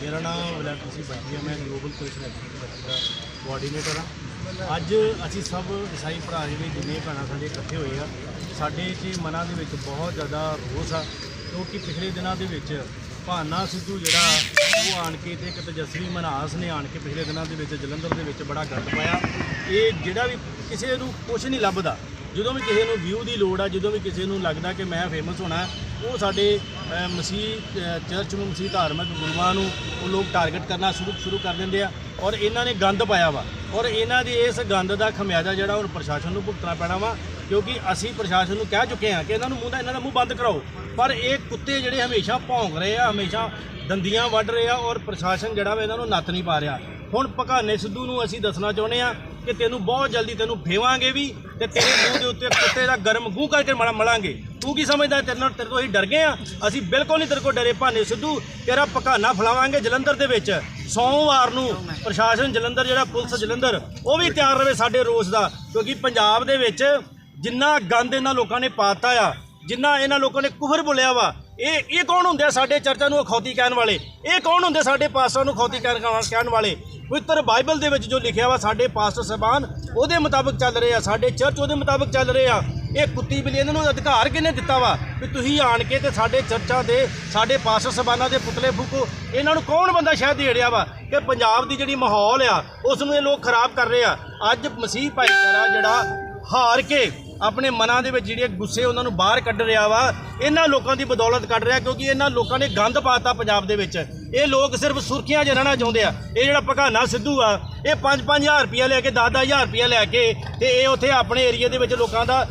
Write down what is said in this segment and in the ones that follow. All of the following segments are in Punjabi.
ਮੇਰਾ ਨਾਮ ਵਿਲਾਟ ਸਿੰਘ ਬੱਜੀ ਹੈ, ਮੈਂ ਗਲੋਬਲ ਕੋਸ਼ਲ ਕੋਆਰਡੀਨੇਟਰ ਹਾਂ। ਅੱਜ ਅਸੀਂ ਸਭ ਇਸਾਈ ਭਰਾ ਜਿਹੜੇ ਜਿੰਨੇ ਭੈਣਾਂ ਸਾਡੇ ਇਕੱਠੇ ਹੋਏ ਆ, ਸਾਡੇ 'ਚ ਮਨਾਂ ਦੇ ਵਿੱਚ ਬਹੁਤ ਜ਼ਿਆਦਾ ਰੋਸ ਆ, ਕਿਉਂਕਿ ਪਿਛਲੇ ਦਿਨਾਂ ਦੇ ਵਿੱਚ ਭਾਨਾ ਸਿੱਧੂ ਜਿਹੜਾ ਉਹ ਆਣ ਕੇ ਤੇ ਇੱਕ ਤਜਸਵੀ ਮਨਾਸ ਨੇ ਆਣ ਕੇ ਪਿਛਲੇ ਦਿਨਾਂ ਦੇ ਵਿੱਚ ਜਲੰਧਰ ਦੇ ਵਿੱਚ ਬੜਾ ਗਲਤ ਪਾਇਆ। ਇਹ ਜਿਹੜਾ ਵੀ ਕਿਸੇ ਨੂੰ ਕੁਝ ਨਹੀਂ ਲੱਭਦਾ। ਜਦੋਂ ਵੀ ਕਿਸੇ ਨੂੰ ਵਿਊ ਦੀ ਲੋੜ ਆ, ਜਦੋਂ ਵੀ ਕਿਸੇ ਨੂੰ ਲੱਗਦਾ ਕਿ ਮੈਂ ਫੇਮਸ ਹੋਣਾ, ਉਹ ਸਾਡੇ ਮਸੀਹ ਚਰਚ ਨੂੰ, ਮਸੀਹ ਧਾਰਮਿਕ ਗੁਰੂਆਂ ਨੂੰ ਉਹ ਲੋਕ ਟਾਰਗੇਟ ਕਰਨਾ ਸ਼ੁਰੂ ਸ਼ੁਰੂ ਕਰ ਦਿੰਦੇ ਆ। ਔਰ ਇਹਨਾਂ ਨੇ ਗੰਦ ਪਾਇਆ ਵਾ। ਔਰ ਇਹਨਾਂ ਦੀ ਇਸ ਗੰਦ ਦਾ ਖਮਿਆਜ਼ਾ ਜਿਹੜਾ ਹੁਣ ਪ੍ਰਸ਼ਾਸਨ ਨੂੰ ਭੁਗਤਣਾ ਪੈਣਾ ਵਾ, ਕਿਉਂਕਿ ਅਸੀਂ ਪ੍ਰਸ਼ਾਸਨ ਨੂੰ ਕਹਿ ਚੁੱਕੇ ਹਾਂ ਕਿ ਇਹਨਾਂ ਨੂੰ ਮੂੰਹ ਦਾ ਇਹਨਾਂ ਦਾ ਮੂੰਹ ਬੰਦ ਕਰਾਓ। ਪਰ ਇਹ ਕੁੱਤੇ ਜਿਹੜੇ ਹਮੇਸ਼ਾ ਭੌਂਕ ਰਹੇ ਆ, ਹਮੇਸ਼ਾ ਦੰਦੀਆਂ ਵੱਢ ਰਹੇ ਆ ਔਰ ਪ੍ਰਸ਼ਾਸਨ ਜਿਹੜਾ ਵਾ ਇਹਨਾਂ ਨੂੰ ਨੱਥ ਨਹੀਂ ਪਾ ਰਿਹਾ। ਹੁਣ ਭਗਾਨੇ ਸਿੱਧੂ ਨੂੰ ਅਸੀਂ ਦੱਸਣਾ ਚਾਹੁੰਦੇ ਆ ਕਿ ਤੈਨੂੰ ਬਹੁਤ ਜਲਦੀ ਤੈਨੂੰ ਫੇਵਾਂਗੇ ਵੀ ਤੇ ਤੇਰੇ ਮੂੰਹ ਦੇ ਉੱਤੇ ਕੁੱਤੇ ਦਾ ਗਰਮ ਗੂੰ ਕਰਕੇ ਮਲ- ਮਲਾਂਗੇ। ਤੂੰ ਕੀ ਸਮਝਦਾ ਤੇਰੇ ਨਾਲ, ਤੇਰੇ ਤੋਂ ਅਸੀਂ ਡਰ ਗਏ ਆ ਅਸੀਂ ਬਿਲਕੁਲ ਨਹੀਂ ਤੇਰੇ ਕੋਲ ਡਰੇ ਭਾਨੇ ਸਿੱਧੂ। ਤੇਰਾ ਪਕਾਨਾ ਫਲਾਵਾਂਗੇ ਜਲੰਧਰ ਦੇ ਵਿੱਚ। ਸੋਮਵਾਰ ਨੂੰ ਪ੍ਰਸ਼ਾਸਨ ਜਲੰਧਰ, ਜਿਹੜਾ ਪੁਲਿਸ ਜਲੰਧਰ, ਉਹ ਵੀ ਤਿਆਰ ਰਵੇ ਸਾਡੇ ਰੋਸ ਦਾ। ਕਿਉਂਕਿ ਪੰਜਾਬ ਦੇ ਵਿੱਚ ਜਿੰਨਾ ਗੰਦ ਇਹਨਾਂ ਲੋਕਾਂ ਨੇ ਪਾਤਾ ਆ ਜਿੰਨਾ ਇਹਨਾਂ ਲੋਕਾਂ ਨੇ ਕੁਫਰ ਬੋਲਿਆ ਵਾ, ਇਹ ਇਹ ਕੌਣ ਹੁੰਦੇ ਆ ਸਾਡੇ ਚਰਚਾਂ ਨੂੰ ਅਖੌਤੀ ਕਹਿਣ ਵਾਲੇ? ਇਹ ਕੌਣ ਹੁੰਦੇ ਸਾਡੇ ਪਾਸਟਰਾਂ ਨੂੰ ਅਖੌਤੀ ਕਹਿਣ ਕਹਿਣ ਵਾਲੇ? ਪਵਿੱਤਰ ਬਾਈਬਲ ਦੇ ਵਿੱਚ ਜੋ ਲਿਖਿਆ ਵਾ, ਸਾਡੇ ਪਾਸਟਰ ਸਾਹਿਬਾਨ, ਉਹਦੇ ਮੁਤਾਬਕ ਚੱਲ ਰਹੇ ਆ, ਸਾਡੇ ਚਰਚ ਉਹਦੇ ਮੁਤਾਬਕ ਚੱਲ ਰਹੇ ਆ। ਇਹ ਕੁੱਤੀ ਬਿੱਲੀ ਇਹਨਾਂ ਨੂੰ ਅਧਿਕਾਰ ਕਿਹਨੇ ਦਿੱਤਾ ਵਾ? ਵੀ ਤੁਸੀਂ ਆਣ ਕੇ ਤੇ ਸਾਡੇ ਚਰਚਾਂ ਦੇ, ਸਾਡੇ ਪਾਸਟਰ ਸਾਹਿਬਾਨਾਂ ਦੇ ਪੁਤਲੇ ਫੂਕੋ। ਇਹਨਾਂ ਨੂੰ ਕੌਣ ਬੰਦਾ ਸ਼ਾਇਦ ਦੇ ਰਿਹਾ ਵਾ? ਕਿ ਪੰਜਾਬ ਦੀ ਜਿਹੜੀ ਮਾਹੌਲ ਆ, ਉਸ ਨੂੰ ਇਹ ਲੋਕ ਖਰਾਬ ਕਰ ਰਹੇ ਆ। ਅੱਜ ਮਸੀਹ ਭਾਈਚਾਰਾ ਜਿਹੜਾ ਹਾਰ ਕੇ ਆਪਣੇ ਮਨਾਂ ਦੇ ਵਿੱਚ ਜਿਹੜੇ ਗੁੱਸੇ ਉਹਨਾਂ ਨੂੰ ਬਾਹਰ ਕੱਢ ਰਿਹਾ ਵਾ, ਇਹਨਾਂ ਲੋਕਾਂ ਦੀ ਬਦੌਲਤ ਕੱਢ ਰਿਹਾ, ਕਿਉਂਕਿ ਇਹਨਾਂ ਲੋਕਾਂ ਨੇ ਗੰਦ ਪਾਤਾ ਪੰਜਾਬ ਦੇ ਵਿੱਚ। ਇਹ ਲੋਕ ਸਿਰਫ ਸੁਰਖੀਆਂ 'ਚ ਰਹਿਣਾ ਚਾਹੁੰਦੇ ਆ। ਇਹ ਜਿਹੜਾ ਭਗਾਨਾ ਸਿੱਧੂ ਆ, ਇਹ 5-5000 ਰੁਪਇਆ ਲੈ ਕੇ 10-10000 ਰੁਪਇਆ ਲੈ ਕੇ ਤੇ ਇਹ ਉੱਥੇ ਆਪਣੇ ਏਰੀਆ ਦੇ ਵਿੱਚ ਲੋਕਾਂ ਦਾ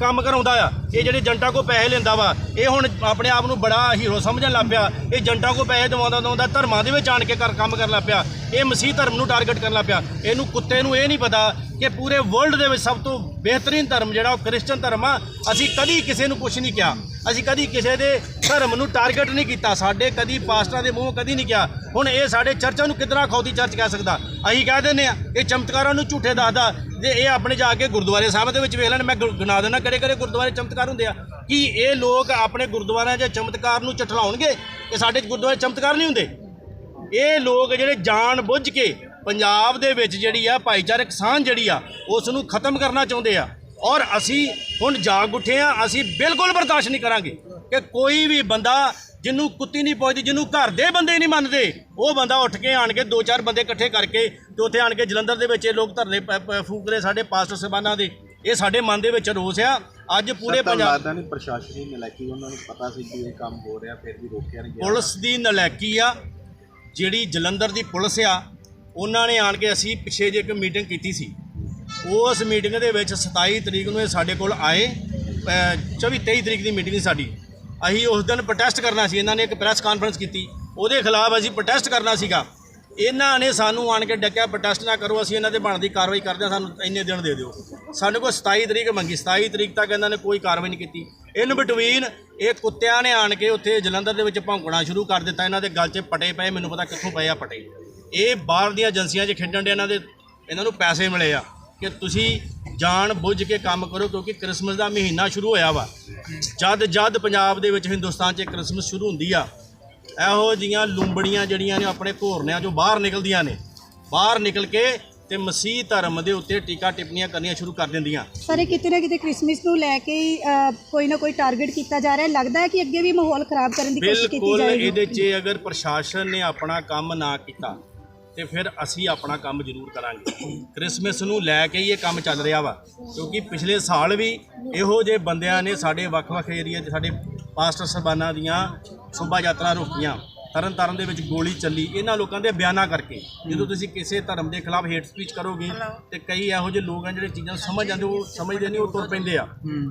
ਕੰਮ ਕਰਾਉਂਦਾ ਆ। ਇਹ ਜਿਹੜੇ ਜੰਟਾ ਕੋ ਪੈਸੇ ਲੈਂਦਾ ਵਾ, ਇਹ ਹੁਣ ਆਪਣੇ ਆਪ ਨੂੰ ਬੜਾ ਹੀਰੋ ਸਮਝਣ ਲੱਗ ਪਿਆ। ਇਹ ਜੰਟਾ ਕੋ ਪੈਸੇ ਦਵਾਉਂਦਾ ਦਵਾਉਂਦਾ ਧਰਮਾਂ ਦੇ ਵਿੱਚ ਆਣ ਕੇ ਕਰ ਕੰਮ ਕਰਨ ਲੱਗ ਪਿਆ। ਇਹ ਮਸੀਹ ਧਰਮ ਨੂੰ ਟਾਰਗੇਟ ਕਰਨ ਲੱਗ ਪਿਆ। ਇਹਨੂੰ ਕੁੱਤੇ ਨੂੰ ਇਹ ਨਹੀਂ ਪਤਾ ਕਿ ਪੂਰੇ ਵਰਲਡ ਦੇ ਵਿੱਚ ਸਭ ਤੋਂ ਬਿਹਤਰੀਨ ਧਰਮ ਜਿਹੜਾ ਉਹ ਕ੍ਰਿਸਚਨ ਧਰਮ ਆ। ਅਸੀਂ ਕਦੀ ਕਿਸੇ ਨੂੰ ਕੁਝ ਨਹੀਂ ਕਿਹਾ। ਅਸੀਂ ਕਦੀ ਕਿਸੇ ਦੇ ਧਰਮ ਨੂੰ ਟਾਰਗੇਟ ਨਹੀਂ ਕੀਤਾ, ਸਾਡੇ ਕਦੀ ਪਾਸਟਰਾਂ ਦੇ ਮੂੰਹ ਕਦੀ ਨਹੀਂ ਕਿਹਾ। ਹੁਣ ਇਹ ਸਾਡੇ ਚਰਚਾਂ ਨੂੰ ਕਿਤਨਾ ਖੌਦੀ ਚਰਚ ਕਹਿ ਸਕਦਾ? ਅਸੀਂ ਕਹਿ ਦਿੰਦੇ ਆ ਇਹ ਚਮਤਕਾਰਾਂ ਨੂੰ ਝੂਠੇ ਦੱਸਦਾ, ਜੇ ਇਹ ਆਪਣੇ ਜਾ ਕੇ ਗੁਰਦੁਆਰੇ ਸਾਹਿਬ ਦੇ ਵਿੱਚ ਵੇਖ ਲੈਣ, ਮੈਂ ਗੁ- ਗਿਣਾ ਦੇਣਾ ਕਿਹੜੇ ਕਿਹੜੇ ਗੁਰਦੁਆਰੇ ਚਮਤਕਾਰ ਹੁੰਦੇ ਆ। ਕੀ ਇਹ ਲੋਕ ਆਪਣੇ ਗੁਰਦੁਆਰਿਆਂ 'ਚ ਚਮਤਕਾਰ ਨੂੰ ਚਟਲਾਉਣਗੇ ਕਿ ਸਾਡੇ ਗੁਰਦੁਆਰੇ ਚਮਤਕਾਰ ਨਹੀਂ ਹੁੰਦੇ? ਇਹ ਲੋਕ ਜਿਹੜੇ ਜਾਣ ਬੁੱਝ ਕੇ ਪੰਜਾਬ ਦੇ ਵਿੱਚ ਜਿਹੜੀ ਆ, ਭਾਈਚਾਰਕ ਸਾਂਝ ਜਿਹੜੀ ਆ, ਉਸ ਨੂੰ ਖਤਮ ਕਰਨਾ ਚਾਹੁੰਦੇ ਆ। ਔਰ ਅਸੀਂ ਹੁਣ ਜਾਗ ਉੱਠੇ ਆ ਅਸੀਂ ਬਿਲਕੁਲ ਬਰਦਾਸ਼ਤ ਨਹੀਂ ਕਰਾਂਗੇ ਕਿ ਕੋਈ ਵੀ ਬੰਦਾ ਜਿਹਨੂੰ ਕੁੱਤੀ ਨਹੀਂ ਪਹੁੰਚਦੀ ਜਿਹਨੂੰ ਘਰ ਦੇ ਬੰਦੇ ਨਹੀਂ ਮੰਨਦੇ ਉਹ ਬੰਦਾ ਉੱਠ ਕੇ ਆਣ ਕੇ ਦੋ ਚਾਰ ਬੰਦੇ ਇਕੱਠੇ ਕਰਕੇ ਤੇ ਉੱਥੇ ਆਣ ਕੇ ਜਲੰਧਰ ਦੇ ਵਿੱਚ ਇਹ ਲੋਕ ਧਰਨੇ ਫੂਕ ਰਹੇ ਸਾਡੇ ਪਾਸਟਰ ਸਾਹਿਬਾਨਾਂ ਦੇ ਇਹ ਸਾਡੇ ਮਨ ਦੇ ਵਿੱਚ ਰੋਸ ਆ। ਅੱਜ ਪੂਰੇ ਪੰਜਾਬ ਲੱਗਦਾ ਨਹੀਂ ਪ੍ਰਸ਼ਾਸਨ ਦੀ ਨਲਾਇਕੀ ਉਹਨਾਂ ਨੂੰ ਪਤਾ ਸੀ ਕਿ ਇਹ ਕੰਮ ਹੋ ਰਿਹਾ ਫਿਰ ਵੀ ਰੋਕਿਆ ਨਹੀਂ ਪੁਲਿਸ ਦੀ ਨਲਾਇਕੀ ਆ ਜਿਹੜੀ ਜਲੰਧਰ ਦੀ ਪੁਲਿਸ ਆ ਉਹਨਾਂ ਨੇ ਆਣ ਕੇ ਅਸੀਂ ਪਿੱਛੇ ਜੇ ਇੱਕ ਮੀਟਿੰਗ ਕੀਤੀ ਸੀ। ਉਸ ਮੀਟਿੰਗ ਦੇ ਵਿੱਚ 27 ਤਰੀਕ ਨੂੰ ਇਹ ਸਾਡੇ ਕੋਲ ਆਏ ਅ, 24 23 ਤਰੀਕ ਦੀ ਮੀਟਿੰਗ ਸੀ ਸਾਡੀ। ਅਸੀਂ ਉਸ ਦਿਨ ਪ੍ਰੋਟੈਸਟ ਕਰਨਾ ਸੀ ਇਹਨਾਂ ਨੇ ਇੱਕ ਪ੍ਰੈਸ ਕਾਨਫਰੰਸ ਕੀਤੀ। ਉਹਦੇ ਖਿਲਾਫ ਅਸੀਂ ਪ੍ਰੋਟੈਸਟ ਕਰਨਾ ਸੀਗਾ। ਇਹਨਾਂ ਨੇ ਸਾਨੂੰ ਆਣ ਕੇ ਡੱਕਿਆ ਪ੍ਰੋਟੈਸਟ ਨਾ ਕਰੋ ਅਸੀਂ ਇਹਨਾਂ ਦੇ ਬਣਦੀ ਕਾਰਵਾਈ ਕਰਦੇ ਹਾਂ ਸਾਨੂੰ ਇੰਨੇ ਦਿਨ ਦੇ ਦਿਓ। ਸਾਨੂੰ ਕੋਲ 27 ਤਰੀਕ ਮੰਗੀ 27 ਤਰੀਕ ਤੱਕ ਇਹਨਾਂ ਨੇ ਕੋਈ ਕਾਰਵਾਈ ਨਹੀਂ ਕੀਤੀ। ਇਨ ਬਿਟਵੀਨ ਇਹ ਕੁੱਤਿਆਂ ਨੇ ਆਣ ਕੇ ਉੱਥੇ ਜਲੰਧਰ ਦੇ ਵਿੱਚ ਭੌਂਕਣਾ ਸ਼ੁਰੂ ਕਰ ਦਿੱਤਾ ਇਹਨਾਂ ਦੇ ਗਲ 'ਚ ਪਟੇ ਪਏ ਮੈਨੂੰ ਪਤਾ ਕਿੱਥੋਂ ਪਏ ਆ ਪਟੇ। ਇਹ ਬਾਹਰ ਦੀਆਂ ਏਜੰਸੀਆਂ 'ਚ ਖੇਡਣ ਦੇ ਇਹਨਾਂ ਦੇ ਇਹਨਾਂ ਨੂੰ ਪੈਸੇ ਮਿਲੇ ਆ। ਕਿ ਤੁਸੀਂ ਜਾਣ ਬੁੱਝ ਕੇ ਕੰਮ ਕਰੋ ਕਿਉਂਕਿ ਕ੍ਰਿਸਮਸ ਦਾ ਮਹੀਨਾ ਸ਼ੁਰੂ ਹੋਇਆ ਵਾ। ਜਦ ਜਦ ਪੰਜਾਬ ਦੇ ਵਿੱਚ ਹਿੰਦੁਸਤਾਨ 'ਚ ਕ੍ਰਿਸਮਸ ਸ਼ੁਰੂ ਹੁੰਦੀ ਆ ਇਹੋ ਜੀਆਂ ਲੂੰਬੜੀਆਂ ਜਿਹੜੀਆਂ ਨੇ ਆਪਣੇ ਘੋਰਨਿਆਂ ਚੋਂ ਬਾਹਰ ਨਿਕਲਦੀਆਂ ਨੇ। ਬਾਹਰ ਨਿਕਲ ਕੇ ਤੇ ਮਸੀਹ ਧਰਮ ਦੇ ਉੱਤੇ ਟੀਕਾ ਟਿੱਪਣੀਆਂ ਕਰਨੀਆਂ ਸ਼ੁਰੂ ਕਰ ਦਿੰਦੀਆਂ। ਪਰ ਇਹ ਕਿਤੇ ਨਾ ਕਿਤੇ ਕ੍ਰਿਸਮਸ ਨੂੰ ਲੈ ਕੇ ਹੀ ਕੋਈ ਨਾ ਕੋਈ ਟਾਰਗੇਟ ਕੀਤਾ ਜਾ ਰਿਹਾ। ਹੈ ਲੱਗਦਾ ਹੈ ਕਿ ਅੱਗੇ ਵੀ ਮਾਹੌਲ ਖਰਾਬ ਕਰਨ ਦੀ ਕੋਸ਼ਿਸ਼ ਕੀਤੀ ਬਿਲਕੁਲ ਜਾਏਗੀ। ਇਹਦੇ 'ਚ ਅਗਰ ਪ੍ਰਸ਼ਾਸਨ ਨੇ ਆਪਣਾ ਕੰਮ ਨਾ ਕੀਤਾ ਤੇ ਫਿਰ ਅਸੀਂ ਆਪਣਾ ਕੰਮ ਜ਼ਰੂਰ ਕਰਾਂਗੇ। ਕ੍ਰਿਸਮਸ ਨੂੰ ਲੈ ਕੇ ਹੀ ਇਹ ਕੰਮ ਚੱਲ ਰਿਹਾ ਵਾ ਕਿਉਂਕਿ ਪਿਛਲੇ ਸਾਲ ਵੀ ਇਹੋ ਜਿਹੇ ਬੰਦਿਆਂ ਨੇ ਸਾਡੇ ਵੱਖ-ਵੱਖ ਏਰੀਆ 'ਚ ਸਾਡੇ ਪਾਸਟਰ ਸਰਬਾਨਾਂ ਦੀਆਂ ਸ਼ੋਭਾ ਯਾਤਰਾ ਰੋਕੀਆਂ। ਤਰਨ ਤਾਰਨ ਦੇ ਵਿੱਚ ਗੋਲੀ ਚੱਲੀ ਇਹਨਾਂ ਲੋਕਾਂ ਦੇ ਬਿਆਨਾਂ ਕਰਕੇ। ਜਦੋਂ ਤੁਸੀਂ ਕਿਸੇ ਧਰਮ ਦੇ ਖਿਲਾਫ ਹੇਟ ਸਪੀਚ ਕਰੋਗੇ ਤੇ ਕਈ ਇਹੋ ਜਿਹੇ ਲੋਕ ਆ ਜਿਹੜੇ ਚੀਜ਼ਾਂ ਨੂੰ ਸਮਝ ਜਾਂਦੇ ਉਹ ਸਮਝਦੇ ਨਹੀਂ ਉਹ ਤੁਰ ਪੈਂਦੇ ਆ।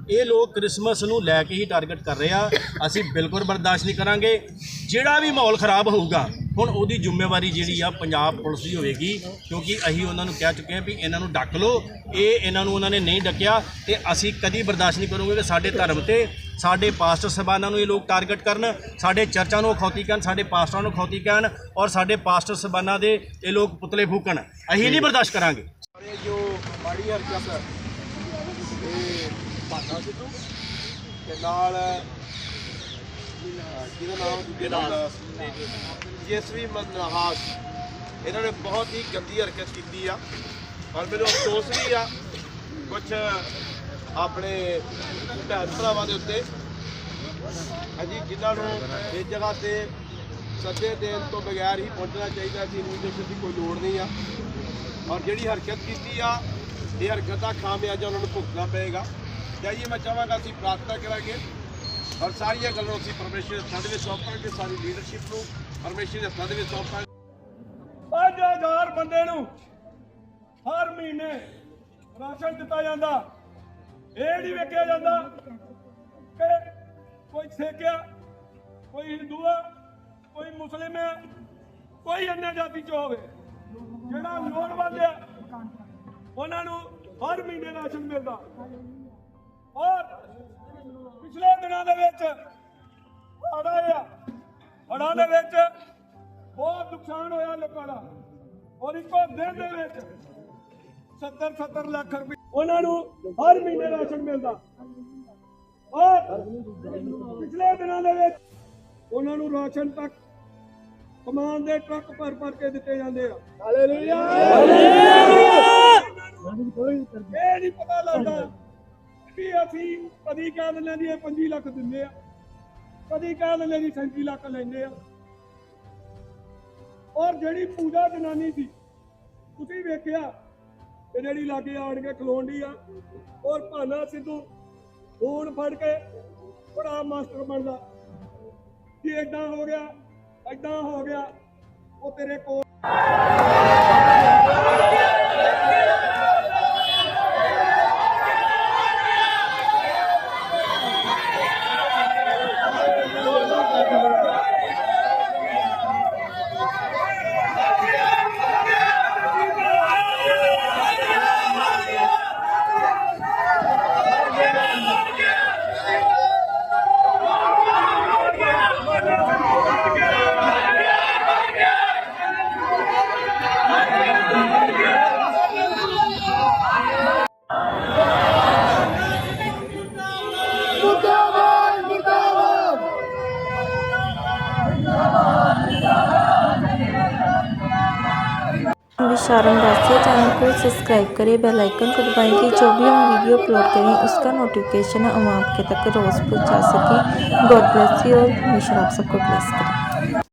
ਇਹ ਲੋਕ ਕ੍ਰਿਸਮਸ ਨੂੰ ਲੈ ਕੇ ਹੀ ਟਾਰਗੇਟ ਕਰ ਰਹੇ ਆ। ਅਸੀਂ ਬਿਲਕੁਲ ਬਰਦਾਸ਼ਤ ਨਹੀਂ ਕਰਾਂਗੇ। ਜਿਹੜਾ ਵੀ ਮਾਹੌਲ ਖਰਾਬ ਹੋਊਗਾ ਹੁਣ ਉਹਦੀ ਜ਼ਿੰਮੇਵਾਰੀ ਜਿਹੜੀ ਆ ਪੰਜਾਬ ਪੁਲਿਸ ਦੀ ਹੋਵੇਗੀ, ਕਿਉਂਕਿ ਅਸੀਂ ਉਹਨਾਂ ਨੂੰ ਕਹਿ ਚੁੱਕੇ ਹਾਂ ਵੀ ਇਹਨਾਂ ਨੂੰ ਡੱਕ ਲਓ। ਇਹ ਇਹਨਾਂ ਨੂੰ ਉਹਨਾਂ ਨੇ ਨਹੀਂ ਡੱਕਿਆ ਤੇ ਅਸੀਂ ਕਦੀ ਬਰਦਾਸ਼ਤ ਨਹੀਂ ਕਰੂਗੇ ਕਿ ਸਾਡੇ ਧਰਮ ਤੇ ਸਾਡੇ ਪਾਸਟਰ ਸਬਾਨਾਂ ਨੂੰ ਇਹ ਲੋਕ ਟਾਰਗੇਟ ਕਰਨ, ਸਾਡੇ ਚਰਚਾਂ ਨੂੰ ਖੌਤੀ ਕਰਨ, ਸਾਡੇ ਪਾਸਟਰਾਂ ਨੂੰ ਖੌਤੀ ਕਰਨ ਔਰ ਸਾਡੇ ਪਾਸਟਰ ਸਬਾਨਾਂ ਦੇ ਇਹ ਲੋਕ ਪੁਤਲੇ ਫੂਕਣ। ਅਸੀਂ ਨਹੀਂ ਬਰਦਾਸ਼ਤ ਕਰਾਂਗੇ। ਜੋ ਮਾੜੀ ਹਰਕਤ ਇਹ ਭਾਗਾ ਸਿੱਧੂ ਤੇ ਨਾਲ ਜਿਹਦਾ ਨਾਮ ਦੂਜੇ ਨਾਲ ਜੇਸਵੀ ਮਨਹਾਸ ਇਹਨਾਂ ਨੇ ਬਹੁਤ ਹੀ ਗੰਦੀ ਹਰਕਤ ਕੀਤੀ ਆ। ਔਰ ਮੈਨੂੰ ਅਫਸੋਸ ਵੀ ਆ ਕੁਝ ਆਪਣੇ ਭੈਣ ਭਰਾਵਾਂ ਦੇ ਉੱਤੇ। ਅਜੀ ਜਿਨ੍ਹਾਂ ਨੂੰ ਇਸ ਜਗ੍ਹਾ ਤੇ ਸੱਦੇ ਦੇਣ ਤੋਂ ਬਗੈਰ ਹੀ ਪਹੁੰਚਣਾ ਚਾਹੀਦਾ ਸੀ ਇਨਵੀਟੇਸ਼ਨ ਦੀ ਕੋਈ ਲੋੜ ਨਹੀਂ ਆ। ਔਰ ਜਿਹੜੀ ਹਰਕਤ ਕੀਤੀ ਆ, ਇਹ ਹਰਕਤ ਦਾ ਖਾਮਿਆਜਾ ਉਹਨਾਂ ਨੂੰ ਭੁਗਤਣਾ ਪਏਗਾ। ਜਾਈਏ, ਮੈਂ ਚਾਹਾਂਗਾ ਅਸੀਂ ਪ੍ਰਾਰਥਨਾ ਕਰਾਂਗੇ। ਔਰ ਸਾਰੀਆਂ ਗੱਲਾਂ ਅਸੀਂ ਪਰਮੇਸ਼ਰ ਦੇ ਹੱਥਾਂ ਦੇ ਵਿੱਚ ਸੌਂਪਾਂਗੇ ਸਾਰੀ ਲੀਡਰਸ਼ਿਪ ਨੂੰ, ਪਰਮੇਸ਼ਰ ਦੇ ਹੱਥਾਂ ਦੇ ਵਿੱਚ ਸੌਂਪਾਂਗੇ 5000 ਬੰਦੇ ਨੂੰ ਹਰ ਮਹੀਨੇ ਰਾਸ਼ਨ ਦਿੱਤਾ ਜਾਂਦਾ, ਇਹ ਨਹੀਂ ਵੇਖਿਆ ਜਾਂਦਾ ਕਿ ਕੋਈ ਸਿੱਖ ਆ ਕੋਈ ਹਿੰਦੂ ਆ, ਕੋਈ ਮੁਸਲਿਮ ਆ, ਕੋਈ ਅੰਨਾ ਜਾਤੀ ਚ ਹੋਵੇ, ਜਿਹੜਾ ਲੋੜਵੰਦ ਆ, ਉਹਨਾਂ ਨੂੰ ਹਰ ਮਹੀਨੇ ਰਾਸ਼ਨ ਮਿਲਦਾ। ਔਰ ਪਿਛਲੇ ਦਿਨਾਂ ਦੇ ਵਿੱਚ ਹੜ੍ਹ ਆ ਹੜ੍ਹਾਂ ਦੇ ਵਿੱਚ ਬਹੁਤ ਨੁਕਸਾਨ ਹੋਇਆ ਲੋਕਾਂ ਦਾ। ਔਰ ਇੱਕੋ ਦਿਨ ਦੇ ਵਿੱਚ 70 70 ਲੱਖ ਰੁਪਏ ਉਹਨਾਂ ਨੂੰ ਹਰ ਮਹੀਨੇ ਰਾਸ਼ਨ ਮਿਲਦਾ। ਔਰ ਪਿਛਲੇ ਦਿਨਾਂ ਦੇ ਵਿੱਚ ਉਹਨਾਂ ਨੂੰ ਰਾਸ਼ਨ ਤੱਕ ਕਮਾਨ ਦੇ ਟਰੱਕ ਭਰ ਭਰ ਕੇ ਦਿੱਤੇ ਜਾਂਦੇ ਆ। ਹਾਲੇਲੂਇਆ। ਇਹ ਨਹੀਂ ਪਤਾ ਲੱਗਦਾ ਵੀ ਅਸੀਂ ਕਦੀ ਕਹਿ ਦਿੰਦੇ ਜੀ ਇਹ 25 ਲੱਖ ਦਿੰਦੇ ਆ। ਕਦੀ ਕਹਿ ਦਿੰਦੇ ਜੀ 37 ਲੱਖ ਲੈਂਦੇ ਆ। ਔਰ ਜਿਹੜੀ ਪੂਜਾ ਜਨਾਨੀ ਸੀ, ਤੁਸੀਂ ਵੇਖਿਆ ਤੇ ਜਿਹੜੀ ਲਾਗੇ ਆਣ ਕੇ ਖਲੋਂਡੀ ਆ, ਔਰ ਭਾਨਾ ਸਿੱਧੂ ਫੋਨ ਫੜ ਕੇ ਬੜਾ ਮਾਸਟਰ ਬਣਦਾ। ਕਿ ਏਦਾਂ ਹੋ ਗਿਆ, ਏਦਾਂ ਹੋ ਗਿਆ, ਉਹ ਤੇਰੇ ਕੋਲ विशारम दासिया चैनल को सब्सक्राइब करें बेल आइकन को दबाएं कि जो भी हम वीडियो अपलोड करें उसका नोटिफिकेशन हम आपके तक रोज़ पहुंचा सकें गॉड ब्लेस यू और हमेशा आप सबको ब्लेस करें